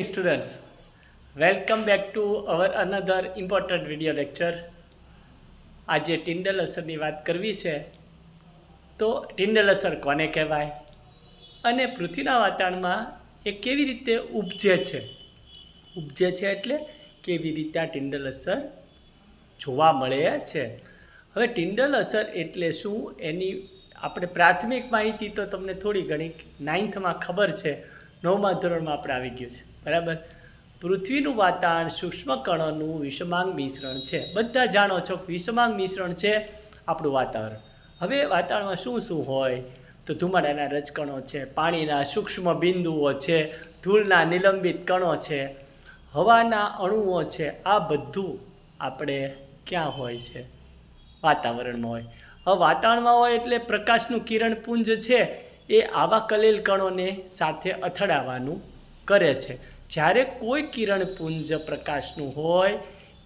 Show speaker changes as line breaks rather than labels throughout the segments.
students. Welcome back to our another important video lecture. આજે ટિન્ડલ અસરની વાત કરવી છે. તો ટિન્ડલ અસર કોને કહેવાય? અને પૃથ્વીના વાતાવરણમાં એ કેવી રીતે ઉપજે છે? ઉપજે છે એટલે કેવી રીતે આ ટિન્ડલ અસર જોવા મળે છે? હવે ટિન્ડલ અસર એટલે શું? એની આપણે પ્રાથમિક માહિતી તો તમને થોડી ઘણી નાઇન્થમાં ખબર છે. નવમા ધોરણમાં આપણે આવી ગયું છે. બરાબર? પૃથ્વીનું વાતાવરણ સૂક્ષ્મ કણોનું વિષમાંગ મિશ્રણ છે. બધા જાણો છો કે વિષમાંગ મિશ્રણ છે આપણું વાતાવરણ. હવે વાતાવરણમાં શું શું હોય? તો ધુમાડાના રજકણો છે, પાણીના સૂક્ષ્મ બિંદુઓ છે, ધૂળના નિલંબિત કણો છે, હવાના અણુઓ છે, આ બધું આપણે ક્યાં હોય છે? વાતાવરણમાં હોય. હવે વાતાવરણમાં હોય એટલે પ્રકાશનું કિરણપુંજ છે, એ આવા કલેલ કણોને સાથે અથડાવાનું કરે છે. જ્યારે કોઈ કિરણપુંજ પ્રકાશનું હોય,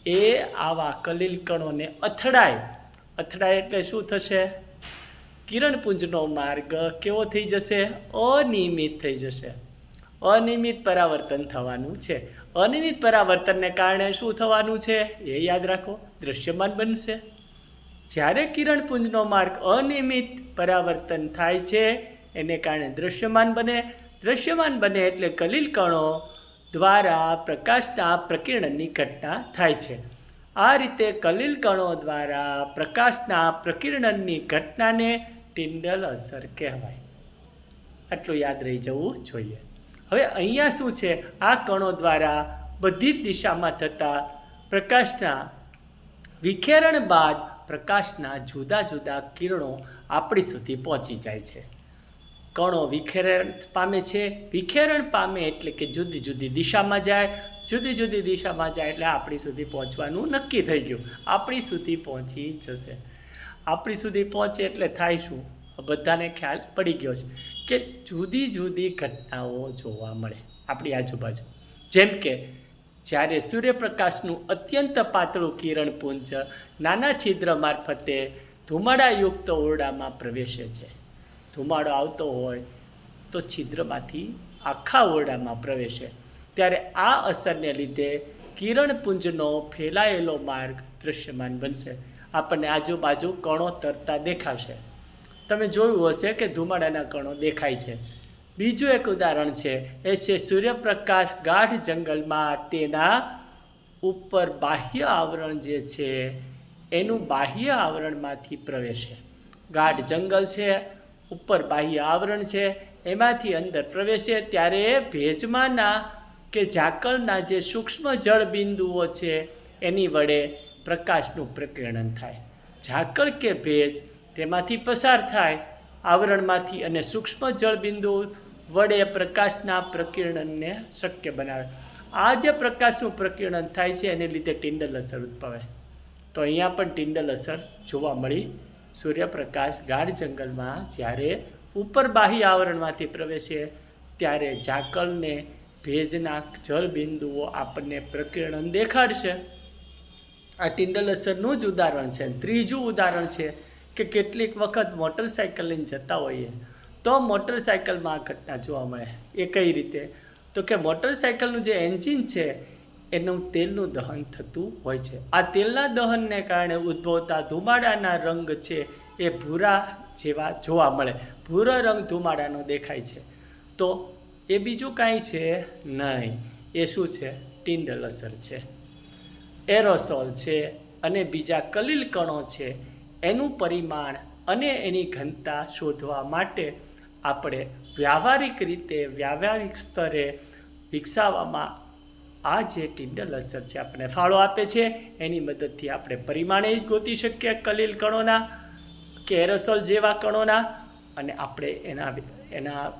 એ આવા કલીલ કણોને અથડાય. અથડાય એટલે શું થશે? કિરણપુંજનો માર્ગ કેવો થઈ જશે? અનિયમિત થઈ જશે. અનિયમિત પરાવર્તન થવાનું છે. અનિયમિત પરાવર્તનને કારણે શું થવાનું છે? એ યાદ રાખો દૃશ્યમાન બનશે. જ્યારે કિરણપુંજનો માર્ગ અનિયમિત પરાવર્તન થાય છે, એને કારણે દૃશ્યમાન બને. દૃશ્યમાન બને એટલે કલીલ કણો દ્વારા પ્રકાશના પ્રકિરણની ઘટના થાય છે. આ રીતે કલીલ કણો દ્વારા પ્રકાશના પ્રકિરણની ઘટનાને ટિન્ડલ અસર કહેવાય. આટલું યાદ રહી જવું જોઈએ. હવે અહીંયા શું છે? આ કણો દ્વારા બધી જ દિશામાં થતા પ્રકાશના વિખેરણ બાદ પ્રકાશના જુદા જુદા કિરણો આપણી સુધી પહોંચી જાય છે. કણો વિખેરણ પામે છે. વિખેરણ પામે એટલે કે જુદી જુદી દિશામાં જાય. જુદી જુદી દિશામાં જાય એટલે આપણી સુધી પહોંચવાનું નક્કી થઈ ગયું. આપણી સુધી પહોંચી જશે. આપણી સુધી પહોંચે એટલે થાય શું? બધાને ખ્યાલ પડી ગયો છે કે જુદી જુદી ઘટનાઓ જોવા મળે આપણી આજુબાજુ. જેમ કે જ્યારે સૂર્યપ્રકાશનું અત્યંત પાતળું કિરણપુંજ નાના છિદ્ર મારફતે ધુમાડાયુક્ત ઓરડામાં પ્રવેશે છે. ધુમાડો આવતો હોય તો છિદ્રમાંથી આખા ઓરડામાં પ્રવેશે. ત્યારે આ અસરને લીધે કિરણપુંજનો ફેલાયેલો માર્ગ દૃશ્યમાન બનશે. આપણને આજુબાજુ કણો તરતા દેખાશે. તમે જોયું હશે કે ધુમાડાના કણો દેખાય છે. બીજું એક ઉદાહરણ છે, એ છે સૂર્યપ્રકાશ ગાઢ જંગલમાં તેના ઉપર બાહ્ય આવરણ જે છે, એનું બાહ્ય આવરણમાંથી પ્રવેશે. ગાઢ જંગલ છે ઉપર બાહ્ય આવરણ છે, એમાંથી અંદર પ્રવેશે ત્યારે ભેજમાંના કે ઝાકળના જે સૂક્ષ્મ જળ બિંદુઓ છે, એની વડે પ્રકાશનું પ્રકિરણન થાય. ઝાકળ કે ભેજ તેમાંથી પસાર થાય, આવરણમાંથી અને સૂક્ષ્મ જળબિંદુ વડે પ્રકાશના પ્રકિરણનને શક્ય બનાવે. આ જે પ્રકાશનું પ્રકિરણન થાય છે, એને લીધે ટિન્ડલ અસર ઉદભવે. તો અહીંયા પણ ટિન્ડલ અસર જોવા મળી સૂર્યપ્રકાશ ગાઢ જંગલમાં જ્યારે ઉપર બાહ્ય આવરણમાંથી પ્રવેશે, ત્યારે ઝાકળને ભેજના જળબિંદુઓ આપણને પ્રકિરણન દેખાડશે. આ ટિન્ડલ અસરનું જ ઉદાહરણ છે. ત્રીજું ઉદાહરણ છે કે કેટલીક વખત મોટરસાઇકલ લઈને જતા હોઈએ, તો મોટરસાઇકલમાં આ ઘટના જોવા મળે. એ કઈ રીતે? તો કે મોટરસાઇકલનું જે એન્જિન છે એનું તેલનું દહન થતું હોય છે. આ તેલના દહનને કારણે ઉદ્ભવતા ધુમાડાના રંગ છે એ ભૂરા જેવા જોવા મળે. ભૂરો રંગ ધુમાડાનો દેખાય છે. તો એ બીજું કાંઈ છે નહીં. એ શું છે? ટિન્ડલ અસર છે. એરોસોલ છે અને બીજા કલીલ કણો છે. એનું પરિમાણ અને એની ઘનતા શોધવા માટે આપણે વ્યાવહારિક રીતે વ્યાવહારિક સ્તરે વિકસાવવામાં આ જે ટિન્ડલ અસર છે આપણને ફાળો આપે છે, એની મદદથી આપણે પરિમાણે ગોતી શકીએ કલીલ કણોના કે એરોસોલ જેવા કણોના, અને આપણે એના એના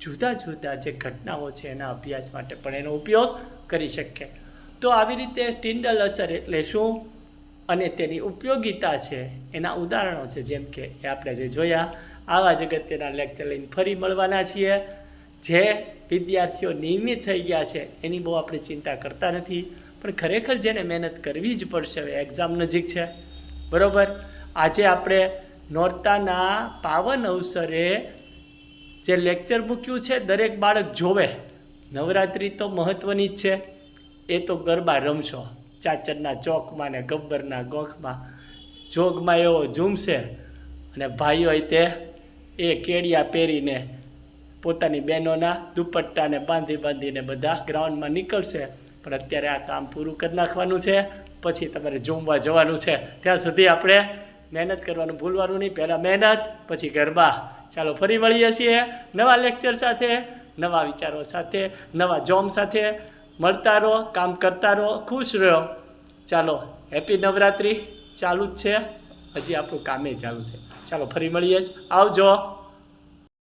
જુદા જુદા જે ઘટનાઓ છે એના અભ્યાસ માટે પણ એનો ઉપયોગ કરી શકીએ. તો આવી રીતે ટિન્ડલ અસર એટલે શું? અને તેની ઉપયોગિતા છે, એના ઉદાહરણો છે, જેમ કે એ આપણે જે જોયા, આવા જ અગત્યના લેક્ચર લઈને ફરી મળવાના છીએ. જે વિદ્યાર્થીઓ નિયમિત થઈ ગયા છે, એની બહુ આપણે ચિંતા કરતા નથી. પણ ખરેખર જેને મહેનત કરવી જ પડશે, હવે એક્ઝામ નજીક છે. બરાબર? આજે આપણે નોરતાના પાવન અવસરે જે લેક્ચર મૂક્યું છે, દરેક બાળક જોવે. નવરાત્રિ તો મહત્ત્વની જ છે. એ તો ગરબા રમશો. ચાચરના ચોકમાં ને ગબ્બરના ગોખમાં. જોગમાં એવો ઝૂમશે. અને ભાઈઓ તે એ કેડિયા પહેરીને પોતાની બહેનોના દુપટ્ટાને બાંધી બાંધીને બધા ગ્રાઉન્ડમાં નીકળશે. પણ અત્યારે આ કામ પૂરું કરી નાખવાનું છે. પછી તમારે ઝૂમવા જવાનું છે. ત્યાં સુધી આપણે મહેનત કરવાનું ભૂલવાનું નહીં. પહેલાં મહેનત, પછી ગરબા. ચાલો ફરી મળીએ છીએ નવા લેક્ચર સાથે, નવા વિચારો સાથે, નવા જોમ સાથે. મળતા રહો, કામ કરતા રહો, ખુશ રહો. ચાલો હેપી નવરાત્રિ ચાલુ જ છે. હજી આપણું કામે ચાલુ છે. ચાલો ફરી મળીએ આવજો.